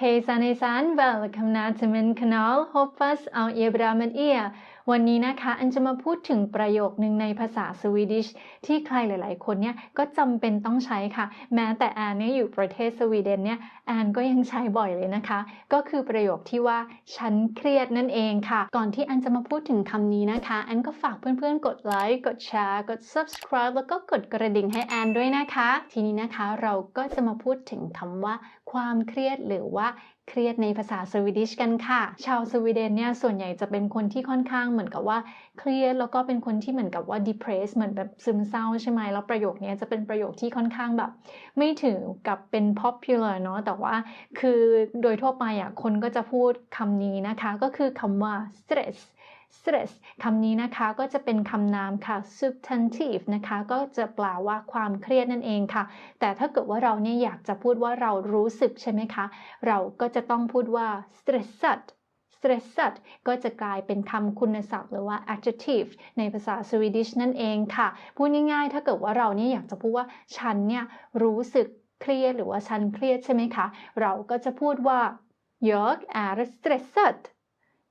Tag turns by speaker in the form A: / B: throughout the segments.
A: Hey San, hey welcome now to my channel. Hope us on ihr ear. วันนี้นะคะอันจะมาพูดถึงประโยคหนึ่งในภาษาสวีดิชที่ใครหลาย ๆ คนเนี่ยก็จำเป็นต้องใช้ค่ะ แม้แต่แอนเนี่ยอยู่ประเทศสวีเดนเนี่ยแอนก็ยังใช้บ่อยเลยนะคะ ก็คือประโยคที่ว่าฉันเครียดนั่นเองค่ะ ก่อนที่อันจะมาพูดถึงคำนี้นะคะอันก็ฝากเพื่อน ๆ กดไลค์กดแชร์กด subscribe แล้วก็กดกระดิ่งให้แอนด้วยนะคะ ทีนี้นะคะเราก็จะมาพูดถึงคำว่า ความเครียดหรือว่า เครียดในภาษาสวีดิชกันค่ะ ชาวสวีเดนเนี่ยส่วนใหญ่จะเป็นคนที่ค่อนข้างเหมือนกับว่าเครียดแล้วก็เป็นคนที่เหมือนกับว่า depressed เหมือนแบบซึมเศร้าใช่ไหมแล้วประโยคนี้จะเป็นประโยคที่ค่อนข้างแบบ ไม่ถือกับเป็น popular เนาะแต่ว่าคือโดยทั่วไปอะคนก็จะพูดคำนี้นะคะ ก็คือคำว่า stress stress คำนี้นะคะก็จะเป็นคำนามค่ะ substantive นะคะก็จะแปลว่าความเครียดนั่นเองค่ะ แต่ถ้าเกิดว่าเราเนี่ยอยากจะพูดว่าเรารู้สึกใช่ไหมคะ เราก็จะต้องพูดว่า stressad stressad ก็จะกลายเป็นคำคุณศัพท์หรือว่า adjective ในภาษาสวีดิชนั่นเองค่ะ พูดง่ายๆ ถ้าเกิดว่าเราเนี่ยอยากจะพูดว่าฉันเนี่ยรู้สึกเครียดหรือว่าฉันเครียดใช่ไหมคะ เราก็จะพูดว่า jag är stressad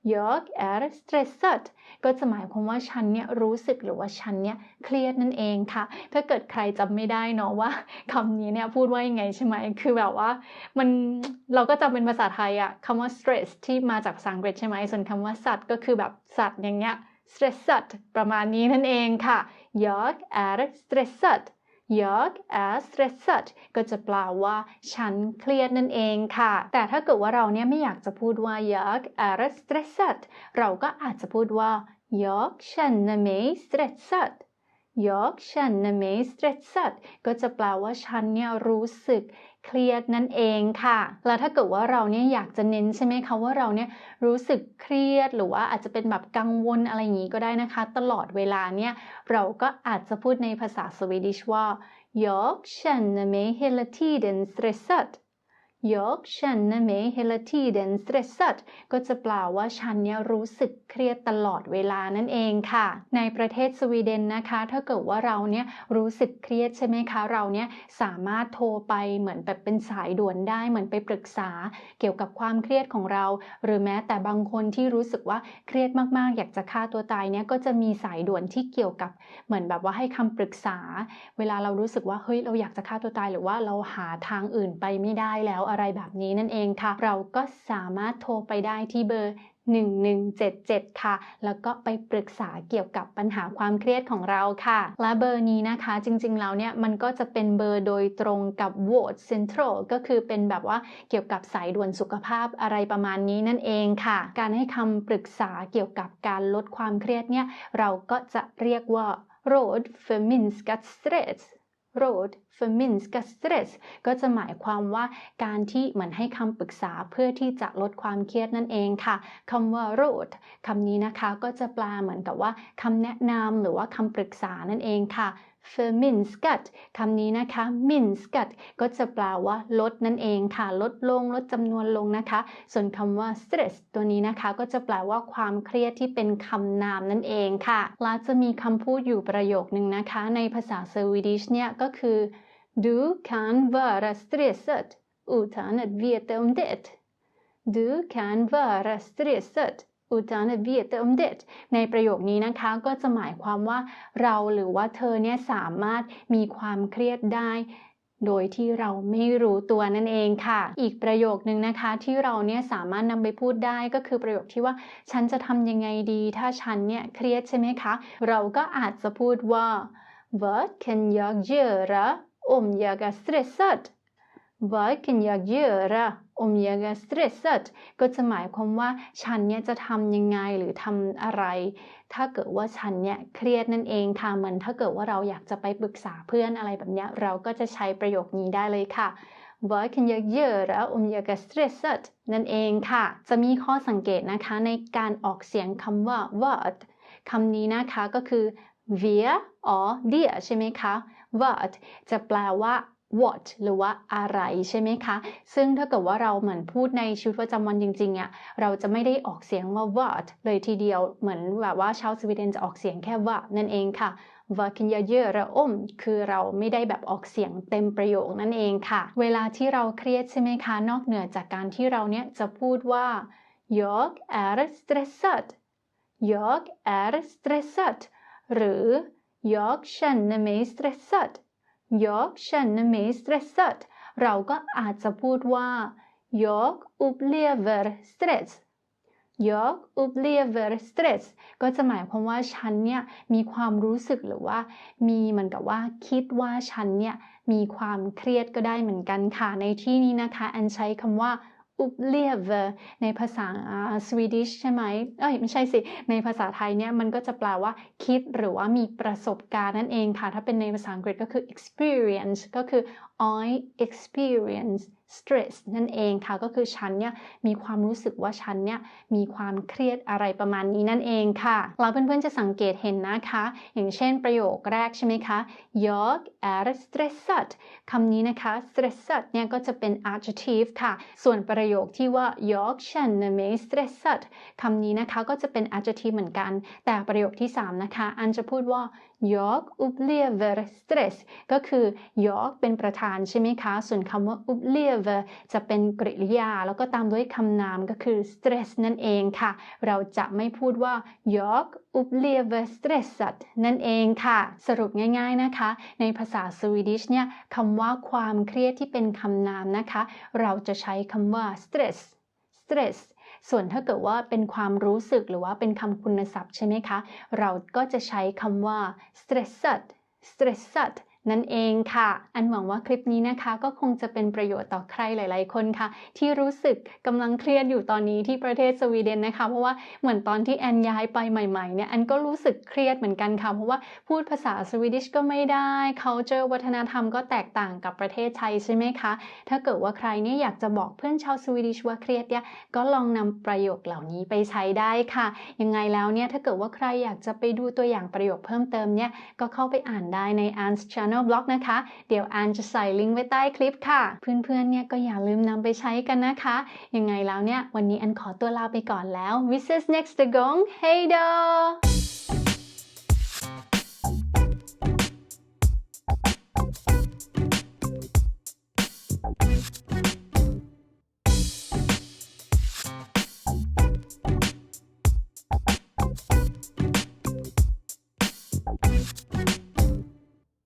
A: jag är stressad ก็จะหมายความว่าฉันเนี่ยรู้สึกหรือว่าฉันเนี่ยเครียดนั่นเองค่ะ ถ้าเกิดใครจำไม่ได้เนาะว่าคำนี้เนี่ยพูดว่ายังไงใช่ไหม คือแบบว่ามันเราก็จำเป็นภาษาไทยอะคำว่า stress ที่มาจากภาษาอังกฤษใช่ไหม ส่วนคำว่าสัตว์ก็คือแบบสัตว์อย่างเงี้ย stressad ประมาณนี้นั่นเองค่ะ jag är stressad York stressed ก็จะแปลว่า ฉันเครียดนั่นเองค่ะ แต่ถ้าเกิดว่าเราเนี่ยไม่อยากจะพูดว่า York stressed เราก็อาจจะพูดว่า York ฉันไม่ stressed mig stressad ก็จะแปลว่าฉันเนี่ยรู้สึกเครียดนั่นเองค่ะ แล้วถ้าเกิดว่าเราเนี่ยอยากจะเน้นใช่ไหมคะว่าเราเนี่ยรู้สึกเครียดหรือว่าอาจจะเป็นแบบกังวลอะไรอย่างนี้ก็ได้นะคะ ตลอดเวลาเนี่ยเราก็อาจจะพูดในภาษาสวีดิชว่า jag känner mig hela tiden stressad jag känner mig hela tiden stressad ก็จะแปลว่าฉันเนี่ยรู้สึกเครียดตลอดเวลานั่นเองค่ะ ในประเทศสวีเดนนะคะ ถ้าเกิดว่าเราเนี่ยรู้สึกเครียดใช่ไหมคะเราเนี่ยสามารถโทรไปเหมือนแบบเป็นสายด่วนได้เหมือนไปปรึกษา เกี่ยวกับความเครียดของเรา หรือแม้แต่บางคนที่รู้สึกว่าเครียดมากๆ อยากจะฆ่าตัวตายเนี่ยก็จะมีสายด่วนที่เกี่ยวกับเหมือนแบบว่าให้คำปรึกษา เวลาเรารู้สึกว่าเฮ้ยเราอยากจะฆ่าตัวตายหรือว่าเราหาทางอื่นไปไม่ได้แล้วอะไรแบบนี้นั่นเองค่ะ เราก็สามารถโทรไปได้ที่เบอร์ 1177 ค่ะ แล้วก็ไปปรึกษาเกี่ยวกับปัญหาความเครียดของเราค่ะ และเบอร์นี้นะคะจริงๆแล้วเนี่ยมันก็จะเป็นเบอร์โดยตรงกับ w a r d Central ก็คือเป็นแบบว่าเกี่ยวกับสายด่วนสุขภาพอะไรประมาณนี้นั่นเองค่ะ การให้คำปรึกษาเกี่ยวกับการลดความเครียดเนี่ยเราก็จะเรียกว่า råd för minskat stress råd förminska stress ก็จะหมายความว่าการที่เหมือนให้คำปรึกษาเพื่อที่จะลดความเครียดนั่นเองค่ะคำว่า råd คำนี้นะคะก็จะแปลเหมือนกับว่าคำแนะนำหรือว่าคำปรึกษานั่นเองค่ะ för minskat คำนี้นะคะ minskat ก็จะแปลว่าลดนั่นเองค่ะ ลดลง ลดจำนวนลงนะคะ ส่วนคำว่า stress ตัวนี้นะคะ ก็จะแปลว่าความเครียดที่เป็นคำนามนั่นเองค่ะ และจะมีคำพูดอยู่ประโยคนึงนะคะ ในภาษาสวีดิชเนี่ยก็คือ du kan vara stressad utan att veta om det du kan vara stressad utan att veta om det ในประโยคนี้นะคะก็จะหมายความว่าเราหรือว่าเธอเนี่ยสามารถมีความเครียดได้ โดยที่เราไม่รู้ตัวนั่นเองค่ะ อีกประโยคนึงนะคะที่เราเนี่ยสามารถนำไปพูดได้ก็คือประโยคที่ว่า ฉันจะทำยังไงดี ถ้าฉันเนี่ยเครียดใช่ไหมคะ เราก็อาจจะพูดว่า Vad kan jag göra om jag är stressad Vad kan jag göra om jag är stressad ก็จะหมายความว่าฉันเนี่ยจะทำยังไงหรือทำอะไร ถ้าเกิดว่าฉันเนี่ยเครียดนั่นเองค่ะเหมือนถ้าเกิดว่าเราอยากจะไปปรึกษาเพื่อนอะไรแบบนี้เราก็จะใช้ประโยคนี้ได้เลยค่ะ Vad kan jag göra om jag är stressad นั่นเองค่ะ จะมีข้อสังเกตนะคะในการออกเสียงคำว่า vad คำนี้นะคะก็คือ via or dia ใช่ไหมคะ what จะแปลว่า what หรือว่าอะไรใช่ไหมคะ ซึ่งถ้าเกิดว่าเราเหมือนพูดในชีวิตประจำวันจริงๆอะเราจะไม่ได้ออกเสียงว่า what เลยทีเดียวเหมือนแบบว่าชาวสวีเดนจะออกเสียงแค่ว่านั่นเองค่ะ
B: varken jag göra om คือเราไม่ได้แบบออกเสียงเต็มประโยคนั่นเองค่ะ เวลาที่เราเครียดใช่ไหมคะ นอกเหนือจากการที่เราเนี่ยจะพูดว่า jag är stressad jag är stressad หรือ jag känner mig stressad jag känner mig stressad เราก็อาจจะพูดว่า jag upplever stress jag upplever stress ก็จะหมายความว่าฉันเนี่ยมีความรู้สึกหรือว่า มีเหมือนกับว่าคิดว่าฉันเนี่ยมีความเครียดก็ได้เหมือนกันค่ะ ในที่นี้นะคะ อันใช้คำว่า upplever ในภาษาสวีดิชใช่ไหมเอ้ยไม่ใช่สิ ในภาษาไทยเนี่ยมันก็จะแปลว่าคิดหรือว่ามีประสบการณ์นั่นเองค่ะ ถ้าเป็นในภาษาอังกฤษก็คือ experience ก็คือ I experience stress นั่นเองค่ะ ก็คือฉันเนี่ยมีความรู้สึกว่าฉันเนี่ยมีความเครียดอะไรประมาณนี้นั่นเองค่ะแล้วเพื่อนๆจะสังเกตเห็นนะคะ อย่างเช่นประโยคแรกใช่ไหมคะ jag är stressad คำนี้นะคะ stressad เนี่ยก็จะเป็น adjective ค่ะ ส่วนประโยคที่ว่า jag känner mig stressad คำนี้นะคะก็จะเป็น adjective เหมือนกัน แต่ประโยคที่ 3 นะคะ อันจะพูดว่า jag upplever stress ก็คือ jag เป็นประธานใช่ไหมคะ ส่วนคำว่า upplever จะเป็นกริยา แล้วก็ตามด้วยคำนามก็คือ stress นั่นเองค่ะ เราจะไม่พูดว่า jag upplever stressad นั่นเองค่ะ สรุปง่ายๆนะคะ ในภาษาสวีดิชเนี่ยคำว่าความเครียดที่เป็นคำนามนะคะ เราจะใช้คำว่า stress stress ส่วนถ้าเกิดว่าเป็นความรู้สึกหรือว่าเป็นคำคุณศัพท์ใช่ไหมคะ เราก็จะใช้คำว่า stressed stressed นั่นเองค่ะ อันหวังว่าคลิปนี้นะคะก็คงจะเป็นประโยชน์ต่อใครหลาย ๆ คนค่ะ ที่รู้สึกกำลังเครียดอยู่ตอนนี้ที่ประเทศสวีเดนนะคะ เพราะว่าเหมือนตอนที่แอนย้ายไปใหม่ ๆ เนี่ยแอนก็รู้สึกเครียดเหมือนกันค่ะเพราะว่าพูดภาษาสวีดิชก็ไม่ได้ culture วัฒนธรรมก็แตกต่างกับประเทศไทยใช่ไหมคะ ถ้าเกิดว่าใครเนี่ยอยากจะบอกเพื่อนชาวสวีดิชว่าเครียดเนี่ยก็ลองนำประโยคเหล่านี้ไปใช้ได้ค่ะ ยังไงแล้วเนี่ยถ้าเกิดว่าใครอยากจะไปดูตัวอย่างประโยคเพิ่มเติมเนี่ยก็เข้าไปอ่านได้ใน Anne's Channel Blog นะคะ เดี๋ยวอันจะใส่ลิงก์ไว้ใต้คลิปค่ะ เพื่อนๆ เนี่ยก็อย่าลืมนำไปใช้กันนะคะ ยังไงแล้วเนี่ย วันนี้อันขอตัวลาไปก่อนแล้ว Vi ses nästa gång, hej då!